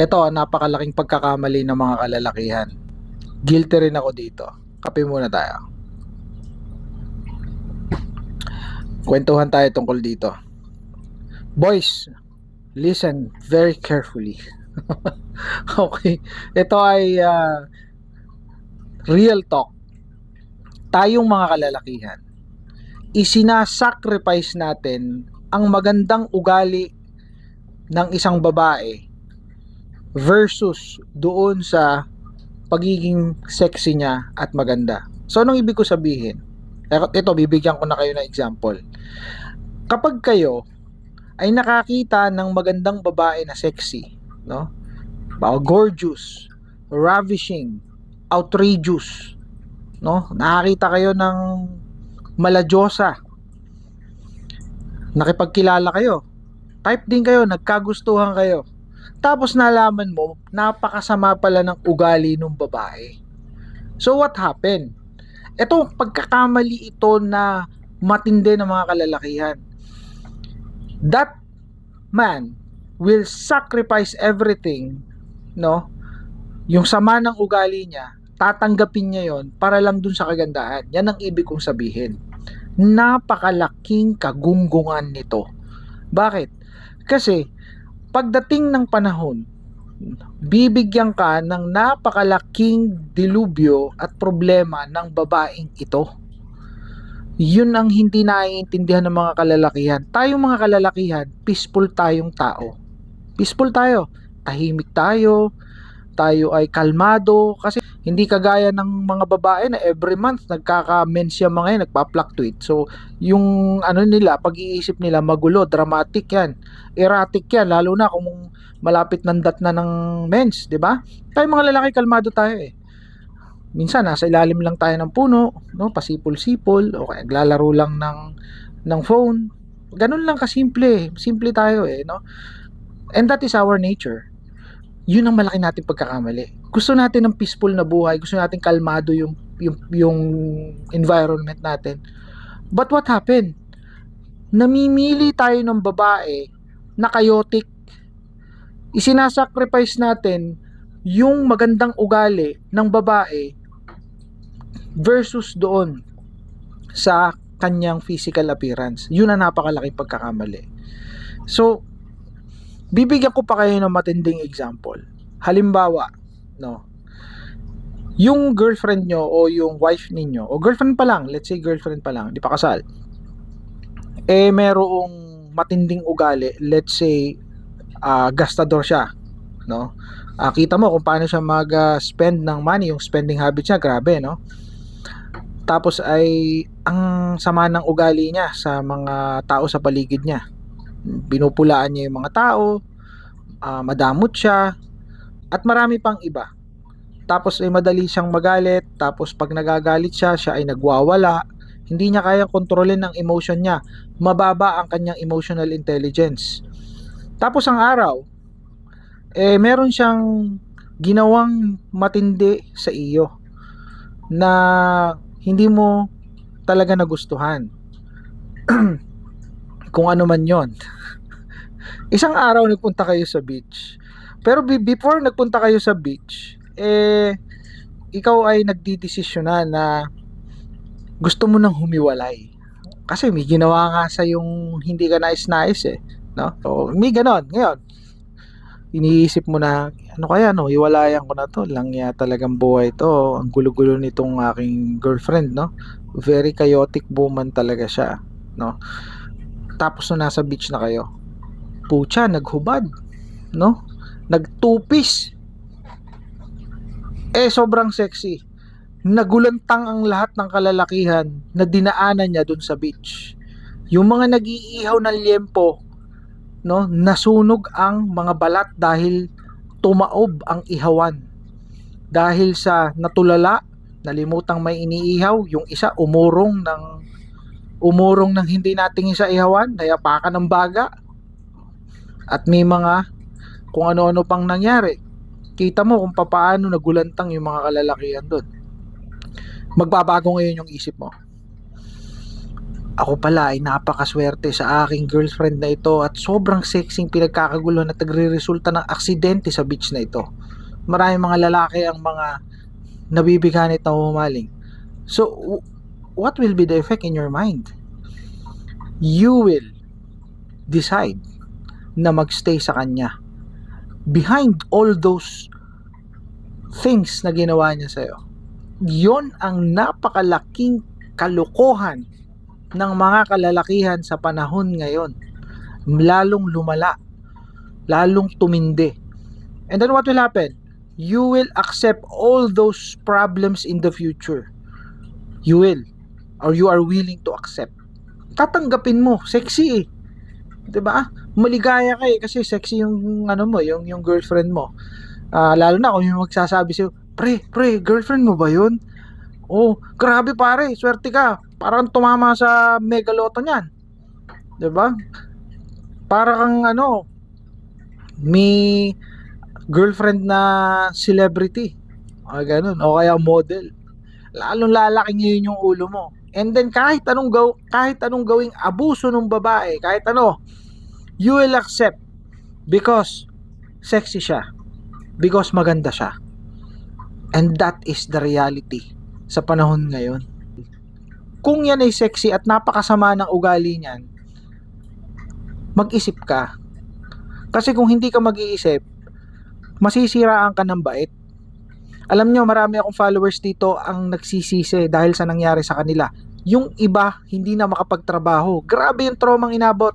Ito, napakalaking pagkakamali ng mga kalalakihan. Guilty rin ako dito. Kape muna tayo. Kwentuhan tayo tungkol dito. Boys, listen very carefully. okay. Ito ay ah, real talk. Tayong mga kalalakihan, isinasacrifice natin ang magandang ugali ng isang babae versus doon sa pagiging sexy niya at maganda. So, anong ibig ko sabihin? Ito, bibigyan ko na kayo ng example. Kapag kayo ay nakakita ng magandang babae na sexy, no? Gorgeous, ravishing, outrageous, no? Nakakita kayo ng maladyosa. Nakipagkilala kayo. Type din kayo, nagkagustuhan kayo. Tapos nalaman mo, napakasama pala ng ugali ng babae. So what happened? Ito, pagkakamali ito na matindi ng mga kalalakihan. That man will sacrifice everything, no? Yung sama ng ugali niya, tatanggapin niya yon para lang dun sa kagandahan. Yan ang ibig kong sabihin. Napakalaking kagunggungan nito. Bakit? Kasi, pagdating ng panahon, bibigyan ka ng napakalaking dilubyo at problema ng babaeng ito. Yun ang hindi naiintindihan ng mga kalalakihan. Tayong mga kalalakihan, peaceful tayong tao. Peaceful tayo. Tahimik tayo. Tayo ay kalmado. Kasi hindi kagaya ng mga babae na every month nagkaka-mensya mga yan, nagpa-fluctuate. So, yung ano nila, pag-iisip nila magulo, dramatic yan. Erratic yan, lalo na kung malapit ng dat na ng mens, di ba? Tayo mga lalaki, kalmado tayo eh. Minsan, nasa ilalim lang tayo ng puno, no? pasipol-sipol, o kaya naglalaro lang ng, ng phone. Ganun lang kasimple. Simple tayo eh, no? And that is our nature. Yun ang malaki nating pagkakamali. Gusto natin ng peaceful na buhay, gusto natin kalmado yung, yung, yung environment natin. But what happened? Namimili tayo ng babae na chaotic isinasacrifice natin yung magandang ugali ng babae versus doon sa kanyang physical appearance. Yun ang napakalaking pagkakamali. So, bibigyan ko pa kayo ng matinding example. Halimbawa, no, yung girlfriend nyo o yung wife ninyo, o girlfriend pa lang, let's say girlfriend pa lang, di pa kasal, eh merong matinding ugali, let's say uh, gastador siya, no? Uh, kita mo kung paano siya mag-spend ng money, yung spending habit niya, grabe, no? Tapos ay ang sama ng ugali niya sa mga tao sa paligid niya. Binupulaan niya yung mga tao, uh, madamot siya, at marami pang iba. Tapos ay madali siyang magalit, tapos pag nagagalit siya, siya ay nagwawala, hindi niya kaya kontrolin ang emotion niya. Mababa ang kanyang emotional intelligence. Tapos ang araw, eh meron siyang ginawang matindi sa iyo na hindi mo talaga nagustuhan. Kung ano man yon. Isang araw nagpunta kayo sa beach. Pero before nagpunta kayo sa beach, eh ikaw ay nagdidesisyon na gusto mo nang humiwalay. Kasi may ginawa nga sa yung hindi ka nais-nais eh. No? So, may ganon. Ngayon, iniisip mo na, ano kaya no, iwalayan ko na to. Lang ya talagang buhay to. Ang gulo-gulo nitong aking girlfriend, no? Very chaotic woman talaga siya, no? Tapos nung nasa beach na kayo, pucha, naghubad, no? Nagtupis. Eh, sobrang sexy. Nagulantang ang lahat ng kalalakihan na dinaanan niya dun sa beach. Yung mga nag-iihaw ng liempo, no, nasunog ang mga balat dahil tumaob ang ihawan. Dahil sa natulala, nalimutang may iniihaw, yung isa umurong ng umurong ng hindi nating isa ihawan, nayapakan ng baga. At may mga kung ano-ano pang nangyari. Kita mo kung papaano nagulantang yung mga kalalakihan doon. Magbabago ngayon yung isip mo. ako pala ay napakaswerte sa aking girlfriend na ito at sobrang sexing pinagkakagulo na nagre-resulta ng aksidente sa beach na ito. Maraming mga lalaki ang mga nabibiganit na humaling. So, what will be the effect in your mind? You will decide na magstay sa kanya. Behind all those things na ginawa niya sa'yo. Yon ang napakalaking kalokohan ng mga kalalakihan sa panahon ngayon. Lalong lumala. Lalong tumindi. And then what will happen? You will accept all those problems in the future. You will. Or you are willing to accept. Tatanggapin mo. Sexy eh. 'Di ba? Maligaya ka eh kasi sexy yung ano mo, yung yung girlfriend mo. Ah, lalo na kung yung magsasabi sa'yo, pre, pre, girlfriend mo ba yun? Oh, grabe pare, swerte ka. Parang tumama sa megaloto niyan. 'Di ba? Para kang ano, may girlfriend na celebrity. O ganun. O kaya model. Lalong lalaki ngayon yung ulo mo. And then kahit anong gaw kahit anong gawing abuso ng babae, kahit ano, you will accept because sexy siya. Because maganda siya. And that is the reality sa panahon ngayon. Kung yan ay sexy at napakasama ng ugali niyan, mag-isip ka. Kasi kung hindi ka mag-iisip, masisiraan ka ng bait. Alam nyo, marami akong followers dito ang nagsisisi dahil sa nangyari sa kanila. Yung iba, hindi na makapagtrabaho. Grabe yung traumang inabot.